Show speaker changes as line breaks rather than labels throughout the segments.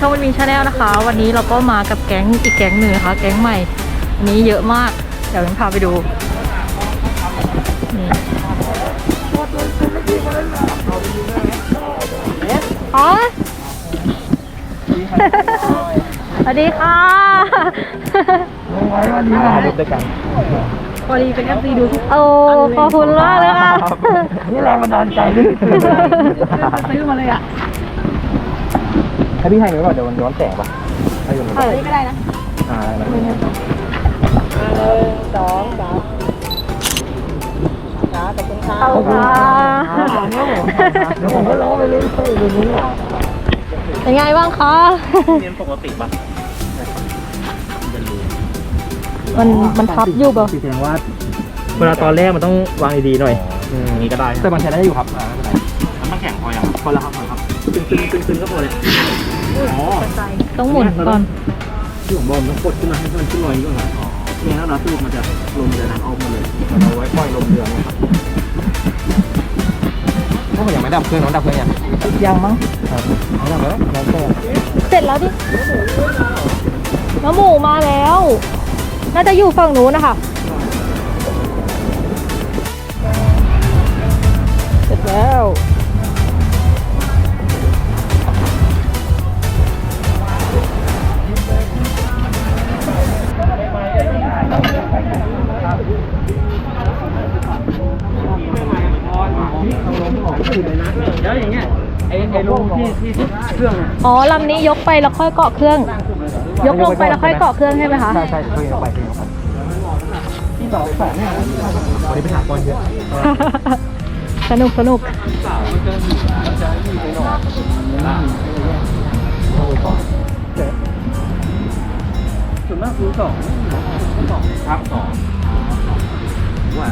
ช่องวันมีชาแนลนะคะ วันนี้เราก็มากับแก๊งอีกแก๊งหนึ่งนะคะ แก๊งใหม่วันนี้เยอะมาก เดี๋ยวเราพาไปดูนี่อ๋อสวัสดีค่ะ
วันนี้มาด้วยกัน
พอดีเป็น FC ดูทุกโอ้ขอบคุณมากเลยค่ะ
นี่แรงบันดาลใจด้วย
ซื้อมาเลยอะ
ให้พี่ให้ไหมว่าเดี๋ยวมันย้อนแสงป่ะให้ดูหน่อย
เออไม่ได้นะ
อ่าอะไรนะ
สองสามขอบคุณค่ะขอบคุณค่ะ
เดี๋ยวผมก็ร้องไปเรื่อยๆแบบนี้
เป็นไงบ้างคะ
เรียนปกติป่ะ
มันมันพับอยู่แบบ
แสดงว่าเวลาตอนแรกมันต้องวางดีๆหน่อยนี่ก็ได้แต่มันใช้ได้อยู่ครับอ่าไม่เป็นไรมันแข็งพอยังพอแล้วครับพอแล้วครับ ตึงตึงตึงตึงก็พอเลยอ๋อ
ต้องหมุนก่อน
ที่ผมบอกมันต้องกดขึ้นมาให้มันขึ้นลอยนี้ก่อนนะอ๋อเนี่ยถ้าเราสูบมันจะลมมันจะดันออกมาเลยเราไว้ปล่อยลมเรือนะครับถ้ามันยังไม่ดับเครื่องน้องดับเครื่องยัง
ยังมั้ง
ครับไม่ดับแล้วน้องแค่
เสร็จแล้วดิน้ำหมูมาแล้ว น่าจะอยู่ฝั่งนู้นนะคะเสร็จแล้ว
องอะ
อ๋อลำนี้ยกไปแล้วค่อยเกาะเครื่อง ยกลงไปแล้วค่อยเกาะเครื่องใช่ไหมคะ
ใช่ใช่เคยเอาไปเคยเอาไปที่สองสองเนี่ยวันนี้ไปถามก่อนเยอะ
สนุกสนุก
ส่วนมากคือสองสองครับสองว่า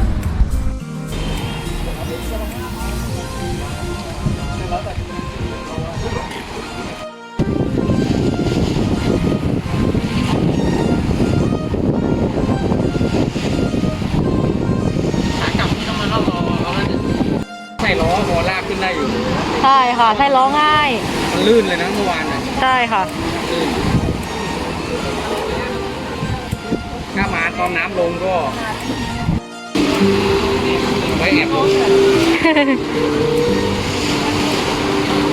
ใส่ ล้อพอลากขึ้นได้อยู่
ใช่ค่ะใช่ร้องง่าย
มันลื่นเลยนะเมื่อวานน่ะ
ใช่ค่ะ
ลื่นถ้ามาตอนน้ำลงก็ไว้แอบลง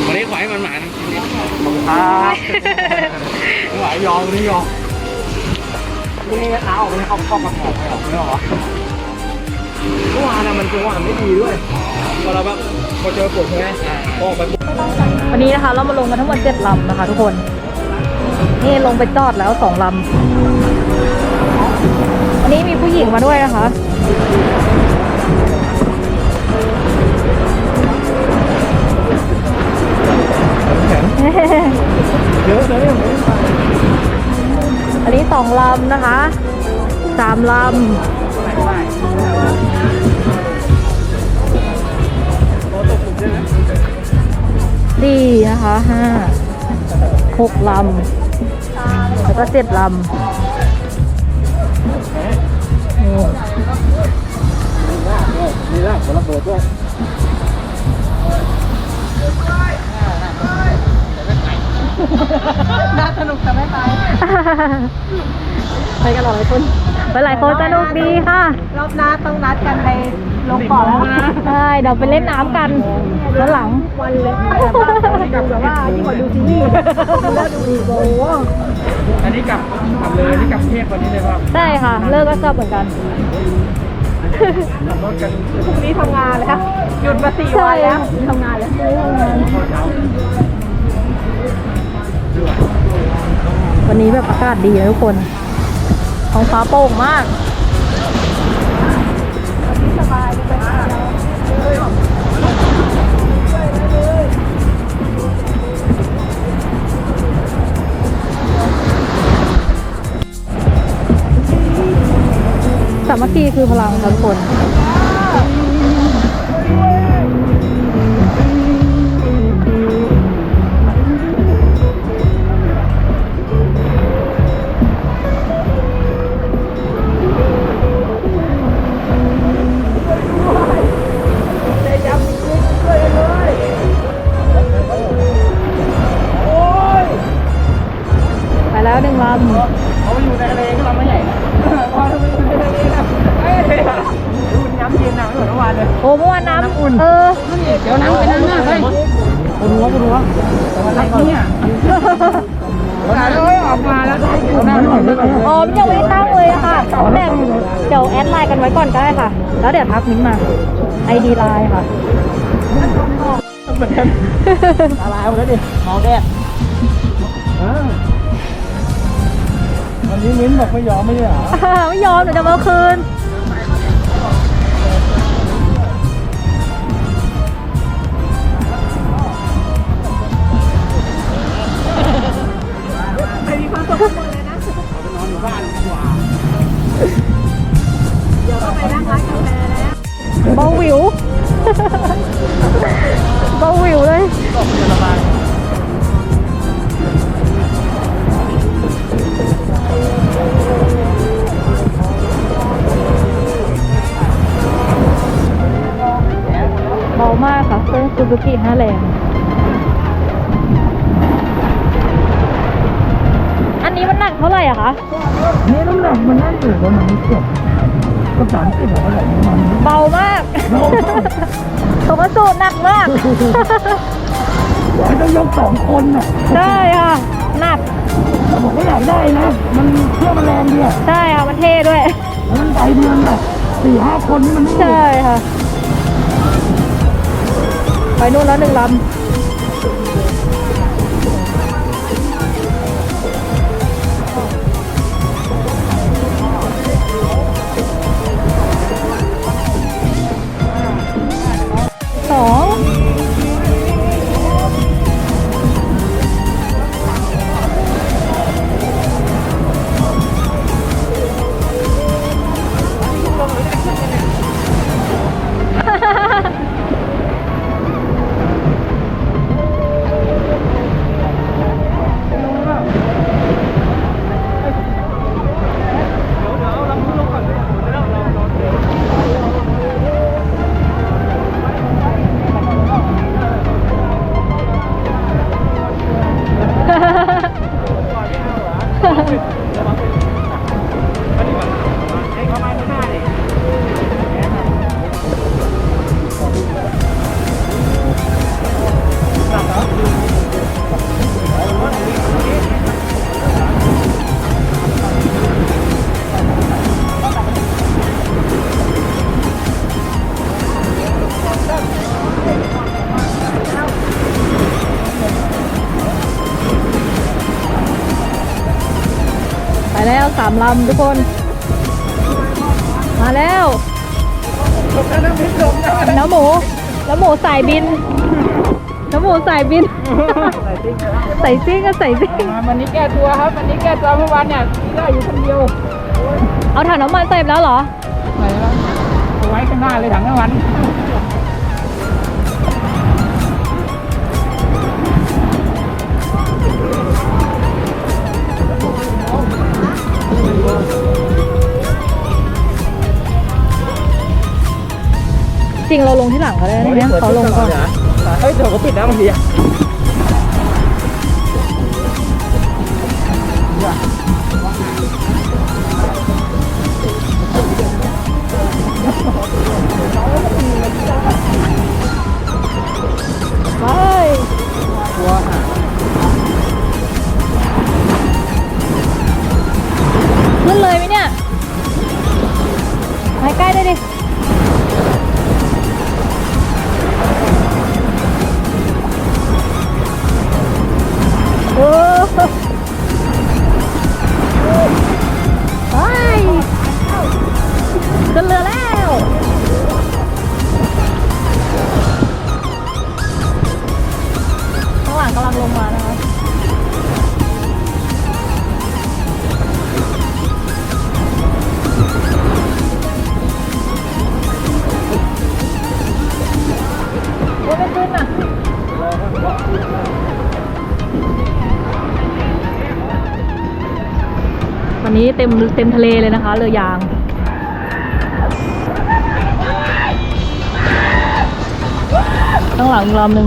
วันนี้ขอให้มันหมานะขอบคุณครับไม่ไหวยอมวันนี้ยอมนี่เอาออกไม่เอาเข้ามาหอกไม่ออกไม่ออก เหรอเมื่อวานน่ะมันจังหวะไม่ดีด้วยพอเราแบบพอเจอฝนใช่ไหมพอออกไปปุ๊บ
วันนี้นะคะเรามาลงกันทั้งหมดเจ็ดลำนะคะ ทุกคน นี่ลงไปจอดแล้วสองลำวันนี้มีผู้หญิงมาด้วยนะคะ
เยอะเลย
อันนี้สองลำนะคะสามลำ ดีนะคะห้าหกลำ แล้วก็เจ็ดลำนี่
นี่ล่ะผลไม้ด้วย ร่างคนละโบด้วย
ไปกันหลายคน ไปหลายคนสนุกดีค่ะ
รอบหน้าต้องนัดกันไปลงเกาะแล้ว
ใช่เดี๋ยวไปเล่นน้ำกันแล้วหลัง
วันเลยกับแบบว่ายิ่งกว่าดูซีรีส์แล้วดูดีโอ้โห
อันนี้กลับกลับเลยอันนี้กลับเทพวันนี้เลยครับ
ใช่ค่ะ เลิกก็ชอบเหมือนกัน
ขับรถกัน
พรุ่งนี้ทำงานแล้วหยุดมาสี่วันแล้วทำงานแล้ว
วันนี้แบบอากาศดีนะทุกคนท้องฟ้าโปร่งมากสามัคคีคือพลังทุกคน
ม่อมหนู
จะมาเอาคืน
กิ
ห้าแรงอันนี้มันหนักเท่าไหร่อะคะ
นี่น้ำหนักมันนั่นอยู่ประมาณเกือบก็สามสิบอะไรประมาณนี้
เบามากเขามาสูตรหนักมาก
ไม่ต้องยกสองคนน่ะ
ใช่ค่ะ หนัก
แต่ผมก็อยากได้นะ มันเครื่องมันแรงดีอะ
ใช่ค่ะ มันเท่ด้วย
แล้วมันไปเดือนแบบสี่ห้าคนนี่มันไม่
ใช่ค่ะ ไปนู่นแล้วหนึ่งลำ ไป ล้วสามลำทุกคน มาแล้วน้ำหมูน้ำหมูสายบินน้ำหมูสายบิน ใส่ซิ่งก็ใส่ซิ่ง
วันนี้แก้ตัวครับวันนี้แก้ตัวเมื่อวานเนี่ยได้อยู่คนเดียว
เอาถังน้ำมันใส่ไปแล้วเหรอ
ไหนแล้วเอาไว้ข้างหน้าเลยถังน้ำมัน
ริงเราลงที่หลังก็ได้นะเนี่ยเขาลงก่อน
เฮ้ยเดี๋ยวเขาปิดนะบางทีอะ
เต็มเต็มทะเลเลยนะคะ เรือยางข้างหลังอีกลำหนึ่ง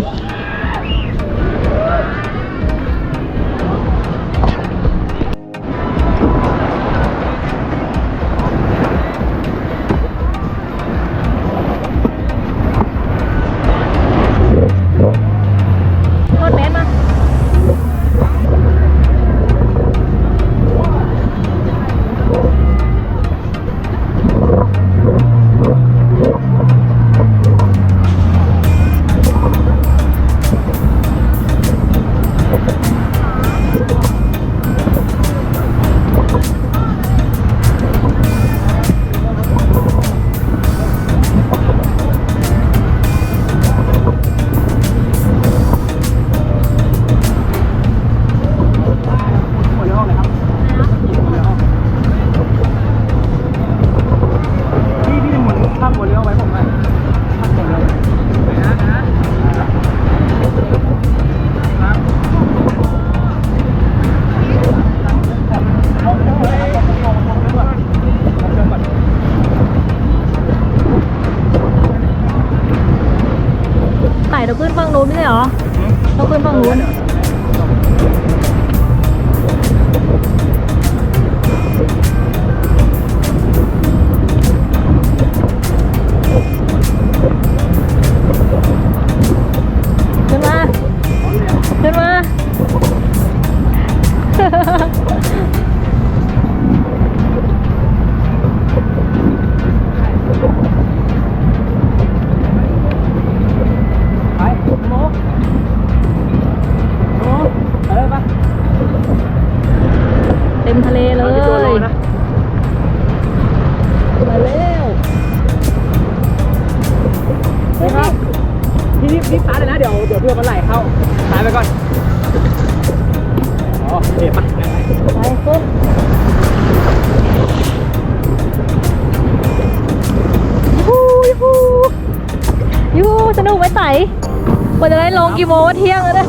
ก
ว่าจะได้ลงกี่โมงเที่ยงแล้วเนี่ย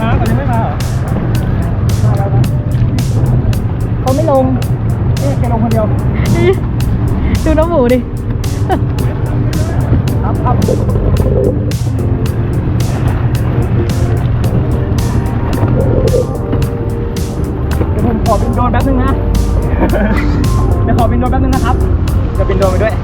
น้ำตอนนี้ไม่มาเหรอ
เขาไม่ลง
เอ๊ะแกลงคนเดียว
ดูน้ำหมูดิ
โดรนแป๊บนึงนะ เดี๋ยวขอบินโดรนแป๊บนึงนะครับ เดี๋ยวบินโดรนไปด้วย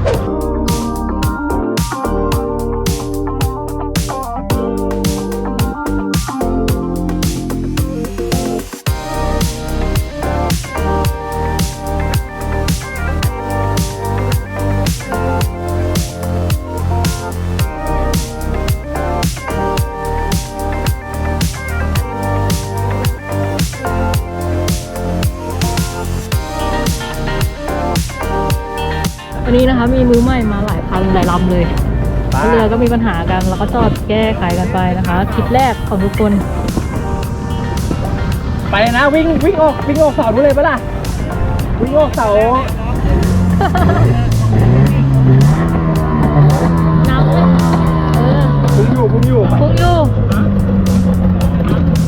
นนี้นะคะ มีมือใหม่มาหลายคันหลายลำเลย
ไป
เรือก็มีปัญหากันแล้วก็จอดแก้ไขกันไปนะคะคลิปแรกของทุกคน
ไปเลยนะวิ่งวิ่งออกวิ่งออกเสาดูเลยปะล่ะวิ่งออกเสา
น้ำเลยเออ
พุ่งอยู่พุ่งอยู่
พุกอยู่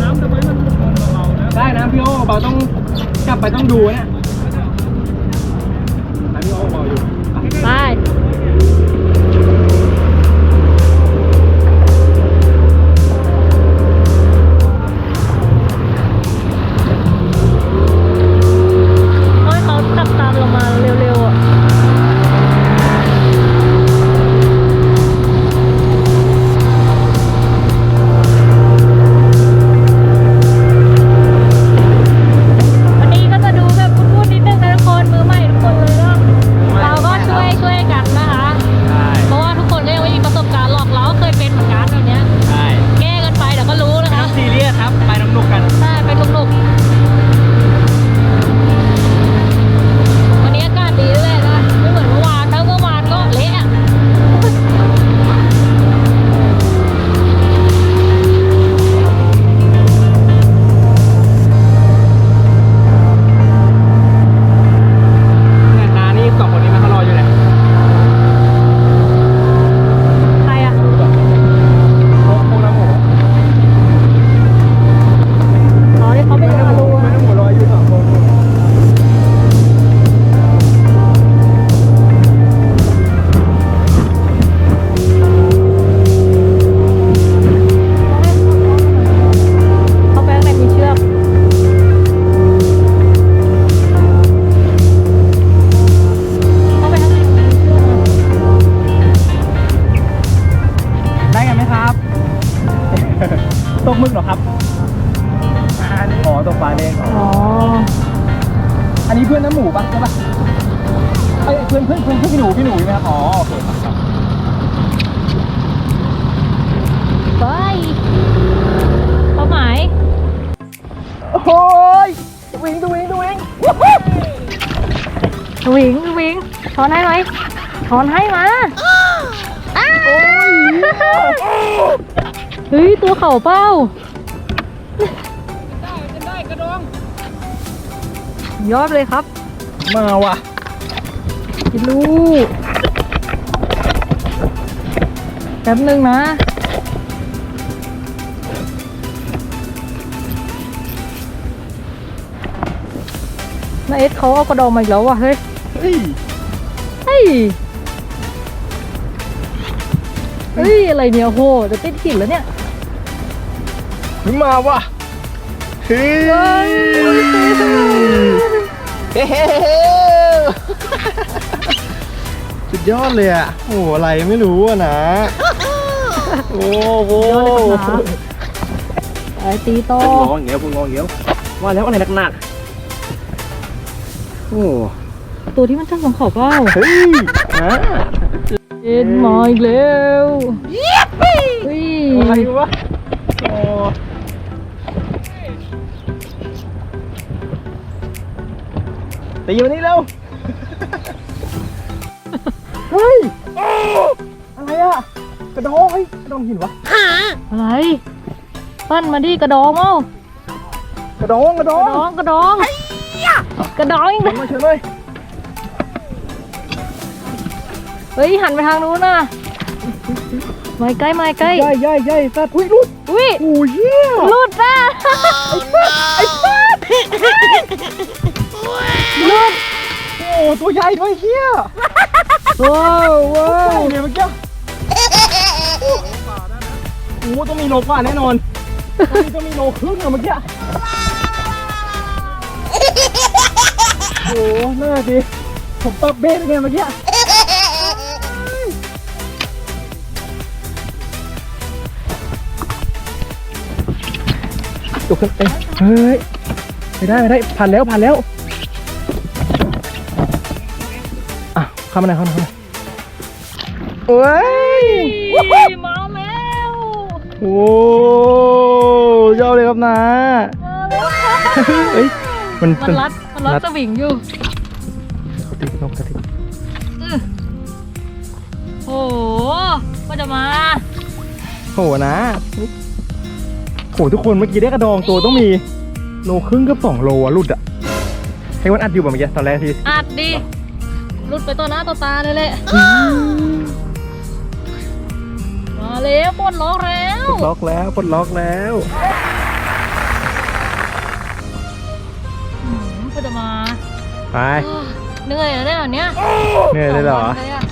น้ำทำไมมันเบาๆได้นะพี่โอเบาต้องกลับไปต้องดูเนี่ย
ข่าเป้า
ได้กระดอง
ยอดเลยครับ
มาว่ะ
กินลูกแป๊บนึงนะนาเอสเขาเอากระดองมาอีกแล้วว่ะเฮ้ย
เฮ้ย
เฮ้ย เฮ้ย อะไรเนี่ยโอ้โหจะติดหินแล้วเนี่ย
ถึงมาว่ะเฮ้ยเฮ้สุดยอดเลยอะโอ้โหอะไรไม่รู้อะนะ โอ้โห
ยอดเลยครับนะไอตีโต
งอเงี้ยวงอเงี้ยวว่าแล้วอะไรหนักๆ โอ้
ตัวที่มันช่างของเขาเปล่า
เฮ้ยนะ
เอ็นมาอีกแล้วเฮ้ย
อะไรวะโอ้ ตีวันนี้เร็ว เฮ้ยอะไรอะ กระดองเฮ้ยกระดองหินวะ
อะไร ปั้นมาดิกระดองเอ้าก
ระดองกระด
ก
อ
ระ
ง
ดองกระดองกระดองอีก
เชิ
แล้
ญ
ว
มาเชิญเลย
เฮ้ยหันไปทางนู้นน่ะไม่ใกล้ไม่ใกล้
ใหญ่ใหญ่ใหญ่สัตว์อุ้ยรุด
อุ้ย
โอ้ยเหี้ย
หลุดนะ
ไอ้สัตว์รุดโอ้ตัวใหญ่ด้วยเฮีย
ว้าวว้า
โอ้
ว
เนี่ยเมื่อกี้โอ้โหต้องมีโลกว่าแน่นอนต้องมีต้องมีโลครึ่งอะเมื่อกี้โอ้โหน่าสิผมตบเบ้เลยเมื่อกี้ ตุกขึ้นเอ้ยเฮ้ยไม่ได้ไม่ได้ผ่านแล้วผ่านแล้วอะเข้ามาหน่อยเข้ามาหน่อยเข้ามาหน่อยเอ้ย
มาแล้ว
โอ้ยอดเลยครับนะ
มาแล้ว
เฮ้ยมัน
มันรัดมันรัดสวิงอยู่
ติดลงกระติก
อื้อโอ้โหก็จะมา
โหนะ โหทุกคนเมื่อกี้ได้กระดองตัวต้องมีโลครึ่งกับสองโลอะหลุดอะให้วันอัดอยู่แบบเมื่อกี้ตอนแรกที่
อัดดิหลุดไปต่อหน้าต่อตาเลยแหละมาแล้วปลดล็อกแล้ว
ปลดล็อกแล้วปลดล็อกแล้ว
อืมก็จะมา
ไป
เอ้อเหนื่อยแล้วเนี่ยวันเนี้ย
เหนื่อยเลยเหรอ
สงวันเลยะ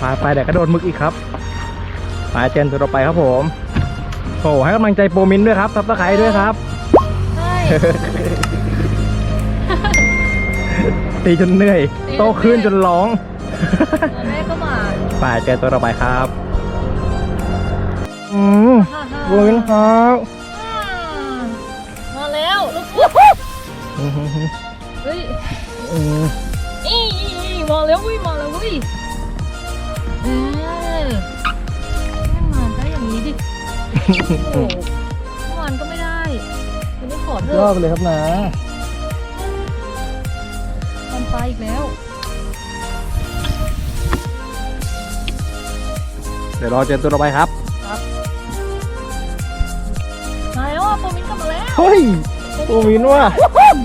ไปไปเดี๋ยวกระโดดหมึกอีกครับ ไปเจนตัวต่อไปครับผมโอ้ให้กำลังใจโปรมินด้วยครับซับสไครด้วยครับ
ใช่
ตีจนเหนื่อย
ตีจนเหนื่อย
โตขึ้นจนร้อง
ตัวแม่ก็มา
ไปเจอตัวต่อไปครับอืม
ฮ่าฮ่า
โวินครับ
อ่ามาแล้วลูก
อืม
เฮ้ย
อืม
อีมาแล้ววิมาแล้ววิเโอ้โหเมื่อวานก็ไม่ได้วันนี้ขอเถ
ยอด
อะ
ไปเลยครับนะ
ทำไปอีกแล้ว
เดี๋ยวรอเจอตัวต่อไปครับ
มาแล้วอะโปรมินกลับมาแล้ว
เฮ้ยโปรมินว่ะ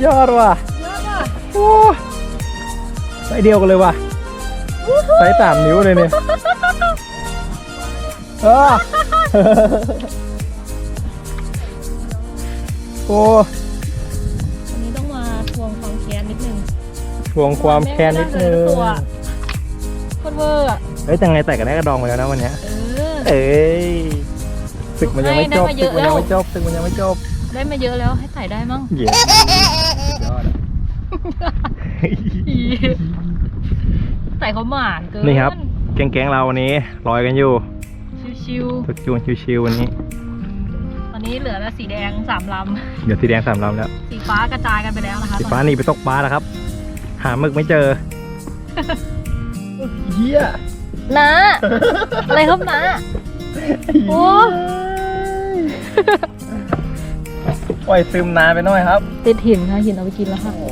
ยอดว่ะ
ยอดอะ
โอ้ไซส์เดียวกันเลยว่ะไซส์สามนิ้วเลยเนี่ยเออ โอ้
วันนี้ต้องมาทวงความแค้นนิดนึง
ทวงความแค้นนิดนึง
ตัวโคตรเวอร์อะ
เฮ้ยแต่ไงแต่ก็ได้กระดองไปแล้วนะวันเนี้ย
เออ
เอ้ยศึกมันยังไม่จบ
ได้มาเย
ศึก
อะ
มันยัง
แล้ว
ไม่จบศึกมันยังไม่จบ
ได้มาเยอะแล้วให้ใส่ได้มั้ง
เหี้ยสุดยอดอะ
ใส่เขาหมานเกิน
นี่ครับ แก๊งๆเราวันนี้ลอยกันอยู่
ชิว
ทุกจูนชิวๆวันนี้
ๆตอนนี้เหลือแต่สีแดงสามล
เดี๋ยวสีแดงสามลำแล้วำ
สีฟ้ากระจายกันไปแล้วนะคะ
สี
ตอน
ฟ้าห
นี้
นีไปตกปลาแล้วครับ หาหมึกไม่เจอ เฮีย
นะอะไรครับนะโอ้
ปล่อยซึมนานไปหน่อยครับ
ติดหินค่ะหินเอาไปกินแล้วค่ะ
โอ้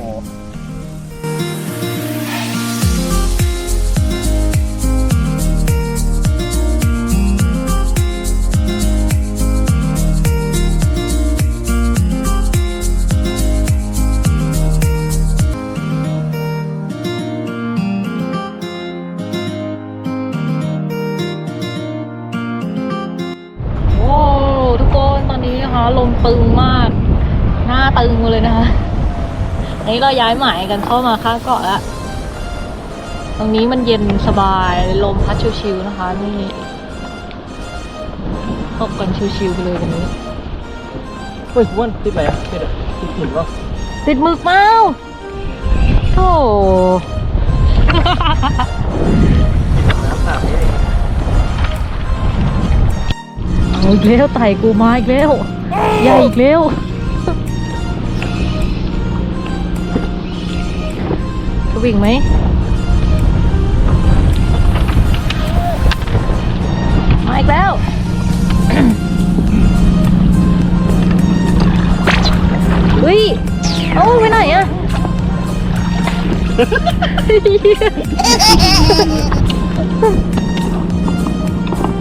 นนี้เราย้ายหมายกันเข้ามาข้างเกาะแล้วตรงนี้มันเย็นสบายลมพัดชิวๆนะคะนี่ตกกันชิวๆไปเลยตรงนี้
เฮ้ยอ้วนติดอะไรอะติดอะติดหินวะ
ติดหมึกเมาโธ่
น้ำสาบนี่เอง
เอาอีกแล้วไต่กูมาอีกแล้วใหญ่อีกแล้ว วิ่งไหมมาอีกแล้วเฮ้ยเอ้าไปไหนอะ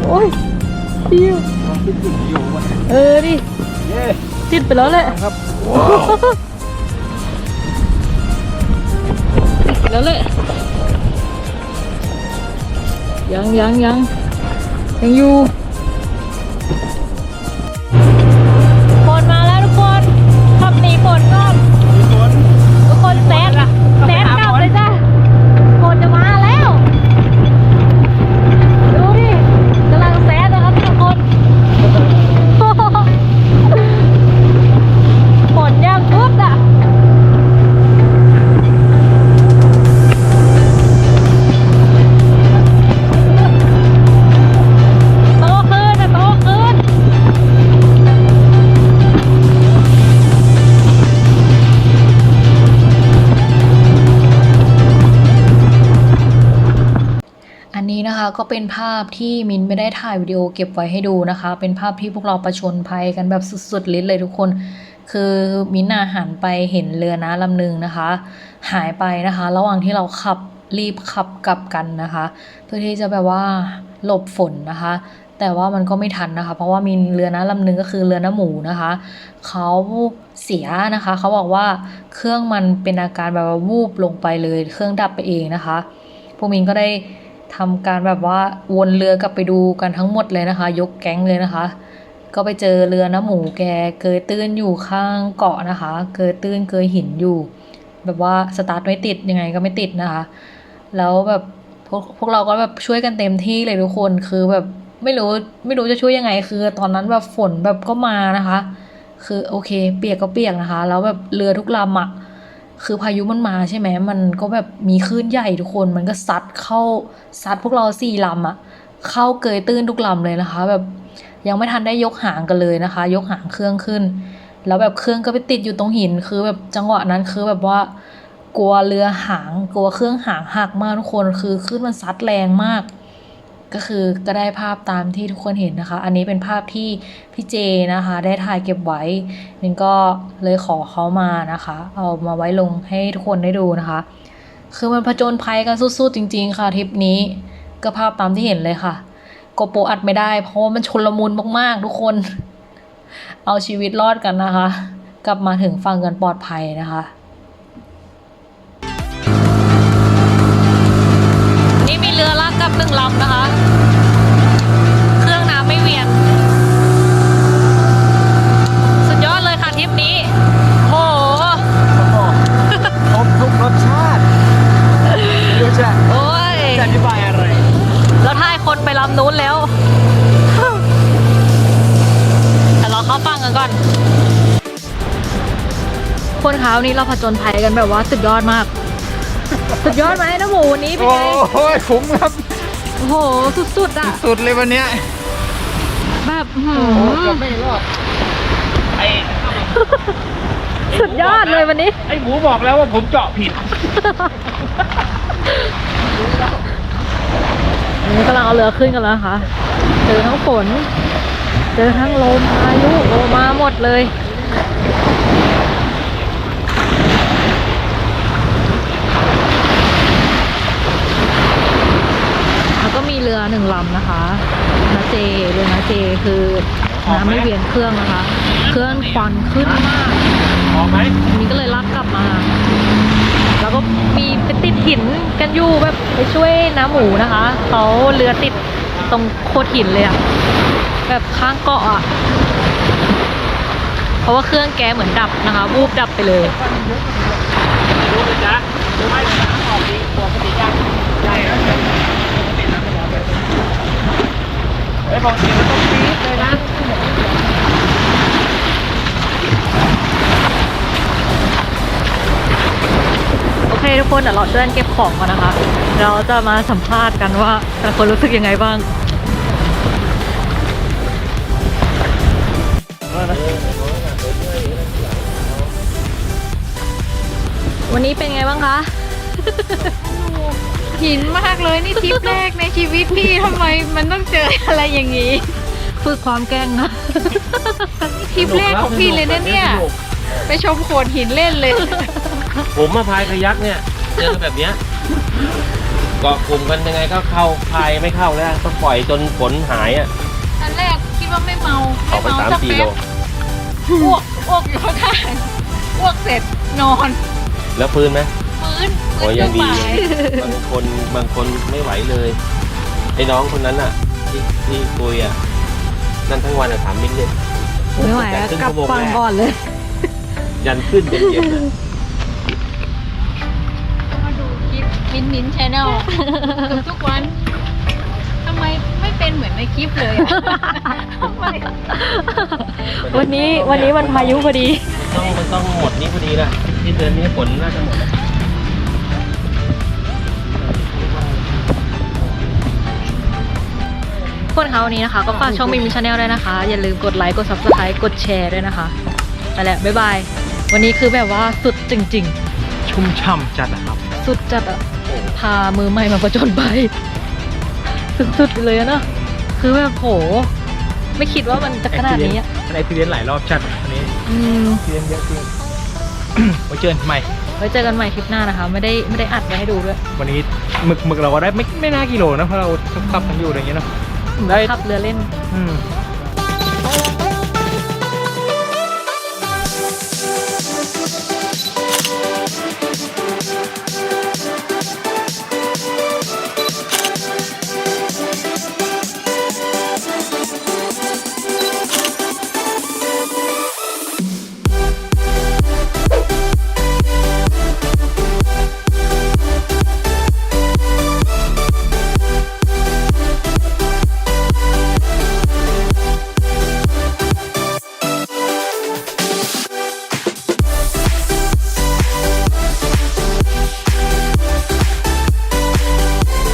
โอ้ยเดียว
ติดหินอยู่วะ
เออดิ
เย้
ติดไปแล้วแหละ แล้วแหละ ยังยังยังยังอยู่ ก็เป็นภาพที่มินไม่ได้ถ่ายวิดีโอเก็บไว้ให้ดูนะคะ เป็นภาพที่พวกเราประชนภัยกันแบบสุดๆลิ้นเลยทุกคน คือมินน่าหันไปเห็นเรือนะลำหนึ่งนะคะ หายไปนะคะ ระหว่างที่เราขับรีบขับกลับกันนะคะ เพื่อที่จะแบบว่าหลบฝนนะคะ แต่ว่ามันก็ไม่ทันนะคะ เพราะว่ามีเรือนะลำหนึ่งก็คือเรือน้ำหมูนะคะเขาเสียนะคะเขาบอกว่าเครื่องมันเป็นอาการแบบว่าวูบลงไปเลย เครื่องดับไปเองนะคะพวกมินก็ได้ ทำการแบบว่าวนเรือกลับไปดูกันทั้งหมดเลยนะคะ ยกแก๊งเลยนะคะ ก็ไปเจอเรือน้ำหมูแกเกยตื้นอยู่ข้างเกาะนะคะ เกยตื้นเกยหินอยู่ แบบว่าสตาร์ทไม่ติดยังไงก็ไม่ติดนะคะ แล้วแบบพวกพวกเราก็แบบช่วยกันเต็มที่เลยทุกคนคือแบบไม่รู้ไม่รู้จะช่วยยังไง คือตอนนั้นแบบฝนแบบก็มานะคะ คือโอเค เปียกก็เปียกนะคะ แล้วแบบเรือทุกลำอะ คือพายุมันมาใช่ไหมมันก็แบบมีคลื่นใหญ่ทุกคนมันก็ซัดเข้าซัดพวกเราสี่ลำอะเข้าเกยตื้นทุกลำเลยนะคะ แบบยังไม่ทันได้ยกหางกันเลยนะคะ ยกหางเครื่องขึ้น แล้วแบบเครื่องก็ไปติดอยู่ตรงหิน คือแบบจังหวะนั้นคือแบบว่ากลัวเรือหางกลัวเครื่องหางหักมากทุกคนคือคลื่นมันซัดแรงมาก ก็คือก็ได้ภาพตามที่ทุกคนเห็นนะคะ อันนี้เป็นภาพที่พี่เจนะคะ ได้ถ่ายเก็บไว้มินก็เลยขอเขามานะคะ เอามาไว้ลงให้ทุกคนได้ดูนะคะ คือมันผจญภัยกันสุดๆจริง ๆ ค่ะทริปนี้ก็ภาพตามที่เห็นเลยค่ะโกโปอัดไม่ได้ เพราะว่ามันชนละมุนมากๆ ทุกคน เอาชีวิตรอดกันนะคะ กลับมาถึงฝั่งกันปลอดภัยนะคะ นี่มีเรือลากกลับหนึ่งลำนะคะ เครื่องน้ำไม่เวียน สุดยอดเลยค่ะทริปนี้ โห
ครบทุกรสชาติไม่รู้จะ
โอ้ย
จะอธิบายอะไร
แล้วท่ายคนไปลำนู้นแล้ว แต่เราเข้าฟังกันก่อนคนขาวนี้เราผจญภัยกันแบบว่าสุดยอดมาก สุดยอดไหมน้ำหมูวันนี้เป็น
โอ้
ไง
ยคุ้มครับ
โอ้โห สุดๆอะ
สุดเลยวันเนี้ย
แบบอื้อหื
โอ้
อ
ก็ไม่รอดไอ้
สุดยอดเลยวันนี้
ไอ้หมูบอกแล้วว่าผมเจาะผิด
อันนี้กำลังเอาเรือขึ้นกันแล้วนะคะเจอทั้งฝน เจอทั้งลมพายุโอมาหมดเลย แล้วก็มีเรือหนึ่งลำนะคะนาเจเรือนาเจคือน้ำไม่เวียนเครื่องนะคะ เครื่องควันขึ้นมาก
ออกไหม
อันนี้ก็เลยลากกลับมา แล้วก็มีไปติดหินกันอยู่แบบไปช่วยน้าหมูนะคะเขาเรือติดตรงโคดหินเลยอะแบบข้างเกาะอะเพราะว่าเครื่องแกเหมือนดับนะคะ วูบดับไปเลย
รู้ไหมจ๊ะรู้ไหมน้ำออกดีปกติยังใช่ครับปกติน้ำไม่ร้อนเลย เฮ้ยปกติมันต้องฟีดเลยนะ
โอเคทุกคนเดี๋ยวเราเดินเก็บของก่อนนะคะ เราจะมาสัมภาษณ์กันว่าแต่ละคนรู้สึกยังไงบ้าง วันนี้เป็นไงบ้างคะ
หินมากเลยนี่ทริปแรกในชีวิตพี่ทำไมมันต้องเจออะไรอย่างนี้
ฝึกความแกล้งนะ
ทริปแรกของพี่เลยนะเนี่ย ไปชมโขดหินเล่นเลย
ผมมาพายคายักเนี่ย เจอแบบเนี้ยเกาะกลุ่มกันยังไงก็เข้าพายไม่เข้าแล้วต้องปล่อยจนฝนหายอะ
อันแรกคิดว่าไม่เมา
ออกไป
ไม่
สาม
เมาสัก
สี่
แป๊
โล
บอ้วกอ้วกอยู่ข้างๆอ้วกเสร็จนอน
แล้วฟื้นไหม
ฟื้น
โอ้
ฟื้น
ยัง
ช่ว
ดี
บ่าย
บางคนบางคนไม่ไหวเลยไอ้น้องคนนั้นอะ ที่ที่คุยอะนั่นทั้งวันอะถามมิ้นเลย
ไม่ไหวแล้ว
แต่ครึ่ง
กลับ
ชั่วโมง
ฟัง
แร
ก่อนเลย
ยันขึ้นยันเย็นอะ
มาดูคลิปมินมินชแนลทุกวันทำไมไม่เป็นเหมือนในคลิปเลยอะทำไม
วันนี้วันนี้มันพายุพอดี
ต้องมันต้องหมดนี้พอดีนะที่เดือนนี้ฝนน่าจะหมดแล้ว
คนเขาวันนี้นะคะ ก็ฝากช่องมิมชาแนลด้วยนะคะ อย่าลืมกดไลค์ กด subscribe กดแชร์ด้วยนะคะนั่นแหละบ๊ายบาย วันนี้คือแบบว่าสุดจริง
ชุ่มฉ่ำจัดนะครับ
ๆ สุดจัดอะพามือใหม่มาประจนไป สุดๆไปเลยอะเนอะคือแบบโห ไม่คิดว่ามันจะขนาดนี้อะ
ในพีเรียนหลายรอบจัดอันนี้
อืม
พีเรียนเยอะจริง ไว้เจอกันใหม่
ไว้เจอกันใหม่คลิปหน้านะคะ ไม่ได้ไม่ได้อัดไว้ให้ดูด้วย
วันนี้หมึกหมึกเราก็ได้ไม่ไม่น่ากิโลนะเพราะเราขับกันอยู่อะไรอย่างเงี้ยเนาะ ได้
ขับเรือเล่น
อืม